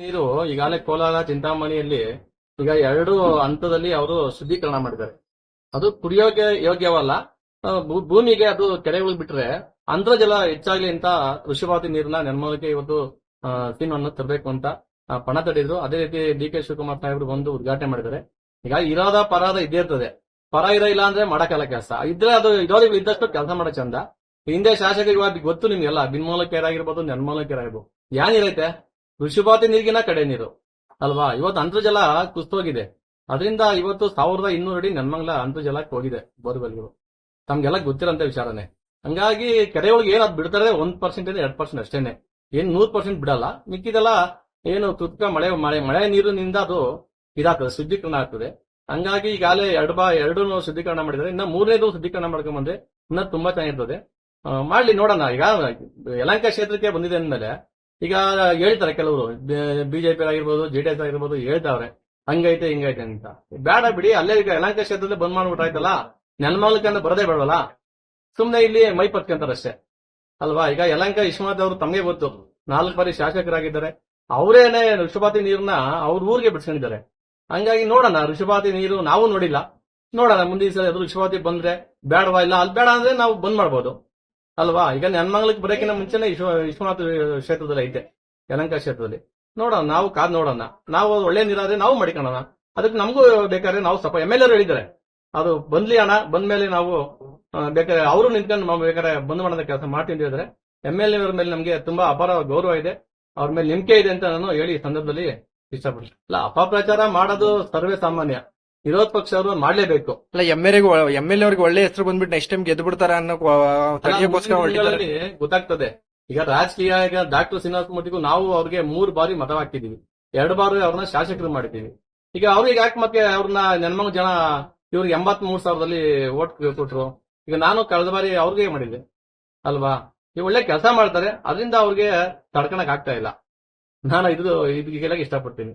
ನೀರು ಈಗಾಗಲೇ ಕೋಲಾರ, ಚಿಂತಾಮಣಿಯಲ್ಲಿ ಈಗ ಎರಡು ಹಂತದಲ್ಲಿ ಅವರು ಶುದ್ಧೀಕರಣ ಮಾಡಿದ್ದಾರೆ. ಅದು ಕುಡಿಯೋಕೆ ಯೋಗ್ಯವಲ್ಲ. ಭೂಮಿಗೆ ಅದು ಕೆರೆಗಳಿಗೆ ಬಿಟ್ರೆ ಅಂತರ್ಜಲ ಹೆಚ್ಚಾಗ್ಲಿ ಅಂತ ಋಷಭಾವತಿ ನೀರನ್ನ ನಿರ್ಮೂಲಕ್ಕೆ ಇವತ್ತು ಸೀಮನ್ನು ತರಬೇಕು ಅಂತ ಪಣ ತಡೆದ್ರು. ಅದೇ ರೀತಿ ಡಿ ಕೆ ಶಿವಕುಮಾರ್ ಸಾಹೇಬರು ಬಂದು ಉದ್ಘಾಟನೆ ಮಾಡಿದ್ದಾರೆ. ಈಗ ಇರೋದ ಪರಾದ ಇದ್ದೇ ಇರ್ತದೆ. ಪರ ಇರೋ ಇಲ್ಲ ಅಂದ್ರೆ ಮಾಡಕ್ಕೆಲ್ಲ ಕೆಲಸ. ಇದ್ರೆ ಅದು ಇರೋರಿಗೆ ಇದ್ದಷ್ಟು ಕೆಲಸ ಮಾಡೋ ಚಂದ. ಹಿಂದೆ ಶಾಸಕರಿಗೆ ಗೊತ್ತು ನಿಮ್ಗೆಲ್ಲ. ಬಿನ್ಮೂಲ ಕೇರ್ ಆಗಿರ್ಬೋದು, ನಿರ್ಮೂಲ ಕೇರ್ ಆಗಿರ್ಬೋದು. ಯಾನ್ ಋಷಭಾವತಿ ನೀರಿಗಿನ ಕಡೆ ನೀರು. ಅಲ್ವಾ? ಇವತ್ತು ಅಂತರ್ಜಲ ಕುಸ್ತೋಗಿದೆ ಅದರಿಂದ ಇವತ್ತು ಸಾವಿರದ ಇನ್ನೂರು ಅಡಿ ನೆನ್ಮಂಗ್ಲ ಅಂತರ್ಜಲಕ್ಕೆ ಹೋಗಿದೆ ಬೋರ್ವೆಲ್ಗಳು. ತಮ್ಗೆಲ್ಲ ಗೊತ್ತಿರಂತ ವಿಚಾರನೆ. ಹಂಗಾಗಿ ಕೆರೆಯೊಳಗೆ ಏನ್ ಅದ್ ಬಿಡ್ತಾರೆ ಒಂದ್ ಪರ್ಸೆಂಟ್ ಎರಡ್ ಪರ್ಸೆಂಟ್ ಅಷ್ಟೇನೆ. ಏನ್ ನೂರ್ ಪರ್ಸೆಂಟ್ ಬಿಡಲ್ಲ. ಮಿಕ್ಕಿದೆಲ್ಲ ಏನು ತುತ್ಕ ಮಳೆ ಮಳೆ ಮಳೆ ನೀರಿನಿಂದ ಅದು ಇದಾಗ್ತದೆ, ಶುದ್ಧೀಕರಣ ಆಗ್ತದೆ. ಹಂಗಾಗಿ ಈಗಾಗಲೇ ಎರಡು ಬಾ ಎರಡೂ ಶುದ್ಧೀಕರಣ ಮಾಡಿದರೆ ಇನ್ನ ಮೂರನೇದು ಶುದ್ಧೀಕರಣ ಮಾಡ್ಕೊಂಡ್ಬಂದ್ರೆ ಇನ್ನ ತುಂಬಾ ಚೆನ್ನಾಗಿರ್ತದೆ. ಮಾಡ್ಲಿ, ನೋಡೋಣ. ಈಗ ಯಲಂಕ ಕ್ಷೇತ್ರಕ್ಕೆ ಬಂದಿದೆ ಅಂದ್ಮೇಲೆ ಈಗ ಹೇಳ್ತಾರೆ ಕೆಲವರು ಬಿಜೆಪಿ ಆಗಿರ್ಬೋದು ಜೆಡಿಎಸ್ ಆಗಿರ್ಬೋದು, ಹೇಳ್ತಾವ್ರೆ, ಹಂಗೈತೆ, ಹಿಂಗೈತೆ ಅಂತ. ಬೇಡ ಬಿಡಿ, ಅಲ್ಲೇ ಈಗ ಯಲಹಂಕ ಕ್ಷೇತ್ರದಲ್ಲಿ ಬಂದ್ ಮಾಡ್ಬಿಟ್ರಾಯ್ತಲ್ಲ ಅಂತ ಬರದೇ ಬೇಡವಲ್ಲ. ಸುಮ್ನೆ ಇಲ್ಲಿ ಮೈ ಪತ್ಕೊಂತಾರಷ್ಟೇ ಅಲ್ವಾ? ಈಗ ಯಲಹಂಕ ವಿಶ್ವನಾಥ್ ಅವರು ತಮಗೆ ಗೊತ್ತು. ನಾಲ್ಕು ಬಾರಿ ಶಾಸಕರಾಗಿದ್ದಾರೆ. ಅವರೇನೆ ಋಷಭಾತಿ ನೀರನ್ನ ಅವ್ರ ಊರಿಗೆ ಬಿಡ್ಸ್ಕೊಂಡಿದ್ದಾರೆ. ಹಂಗಾಗಿ ನೋಡೋಣ, ಋಷಭಾತಿ ನೀರು ನಾವು ನೋಡಿಲ್ಲ. ನೋಡೋಣ, ಮುಂದಿನ ಸಲ ಋಷಭಾತಿ ಬಂದ್ರೆ ಬೇಡವಾ ಇಲ್ಲ ಅಲ್ಲಿ ಬೇಡ ಅಂದ್ರೆ ನಾವು ಬಂದ್ ಮಾಡ್ಬೋದು. ಅಲ್ವಾ? ಈಗ ನೆನ್ಮಂಗ್ಲಕ್ಕೆ ಬರೋಕಿನ ಮುಂಚೆನೆ ವಿಶ್ವ ವಿಶ್ವನಾಥ ಕ್ಷೇತ್ರದಲ್ಲಿ ಐತೆ ಯಲಂಕಾ ಕ್ಷೇತ್ರದಲ್ಲಿ. ನೋಡೋಣ ನಾವು ಕಾದ್ ನೋಡೋಣ. ನಾವು ಒಳ್ಳೆ ನೀರಾದ್ರೆ ನಾವು ಮಾಡಿಕೊಳ್ಳೋಣ. ಅದಕ್ಕೆ ನಮಗೂ ಬೇಕಾದ್ರೆ ನಾವು ಸ್ವಲ್ಪ ಎಂ ಎಲ್ ಹೇಳಿದ್ದಾರೆ. ಅದು ಬಂದ್ಲಿ ಅಣ್ಣ ಬಂದ್ಮೇಲೆ ನಾವು ಬೇಕಾದ್ರೆ ಅವರು ನಿಂತ್ಕೊಂಡು ನಾವು ಬೇಕಾದ್ರೆ ಬಂದ್ ಮಾಡೋದ ಕೆಲಸ ಮಾಡ್ತೀನಿ ಹೇಳಿದ್ರೆ ಎಂ ಎಲ್ ಎರ ಮೇಲೆ ನಮಗೆ ತುಂಬಾ ಅಪಾರ ಗೌರವ ಇದೆ. ಅವ್ರ ಮೇಲೆ ನಂಬಿಕೆ ಇದೆ ಅಂತ ನಾನು ಹೇಳಿ ಈ ಸಂದರ್ಭದಲ್ಲಿ ಇಷ್ಟಪಡ್ತೀನಿ. ಅಲ್ಲ ಅಪಪ್ರಚಾರ ಮಾಡೋದು ಸರ್ವೇ ಸಾಮಾನ್ಯ. ವಿರೋಧ ಪಕ್ಷ ಅವರು ಮಾಡ್ಲೇಬೇಕು. ಅಲ್ಲ ಎಂ ಎಲ್ ಎಂ ಎಲ್ ಅವ್ರಿಗೆ ಒಳ್ಳೆ ಹೆಸರು ಬಂದ್ಬಿಟ್ಟು ನೆಕ್ಸ್ಟ್ ಟೈಮ್ ಗೆದ್ದು ಬಿಡ್ತಾರ ಅನ್ನೋ ತಡೆಯೋಕ್ಕೋಸ್ಕರ ಹೊರಟಿದ್ದಾರೆ. ಗೊತ್ತಾಗ್ತದೆ. ಈಗ ರಾಜಕೀಯ ಈಗ ಡಾಕ್ಟರ್ ಶ್ರೀನಿವಾಸ ಮೂರ್ತಿಗೂ ನಾವು ಅವ್ರಿಗೆ ಮೂರು ಬಾರಿ ಮತ ಹಾಕಿದೀವಿ ಎರಡು ಬಾರಿ ಅವ್ರನ್ನ ಶಾಸಕರು ಮಾಡಿದ್ದೀವಿ. ಈಗ ಅವ್ರಿಗೆ ಯಾಕೆ ಮತ್ತೆ ಅವ್ರನ್ನ ನೆನ್ಮಂಗ್ ಜನ ಇವ್ರಿಗೆ ಎಂಬತ್ ಮೂರ್ ಸಾವಿರದಲ್ಲಿ ಓಟ್ ಕೊಟ್ರು? ಈಗ ನಾನು ಕಳೆದ ಬಾರಿ ಅವ್ರಿಗೆ ಮಾಡಿದೆ ಅಲ್ವಾ? ಈಗ ಒಳ್ಳೆ ಕೆಲಸ ಮಾಡ್ತಾರೆ. ಅದರಿಂದ ಅವ್ರಿಗೆ ತಡ್ಕೊಳಕ್ ಆಗ್ತಾ ಇಲ್ಲ. ನಾನು ಇದು ಇದಕ್ಕೆ ಇಷ್ಟಪಡ್ತೀನಿ.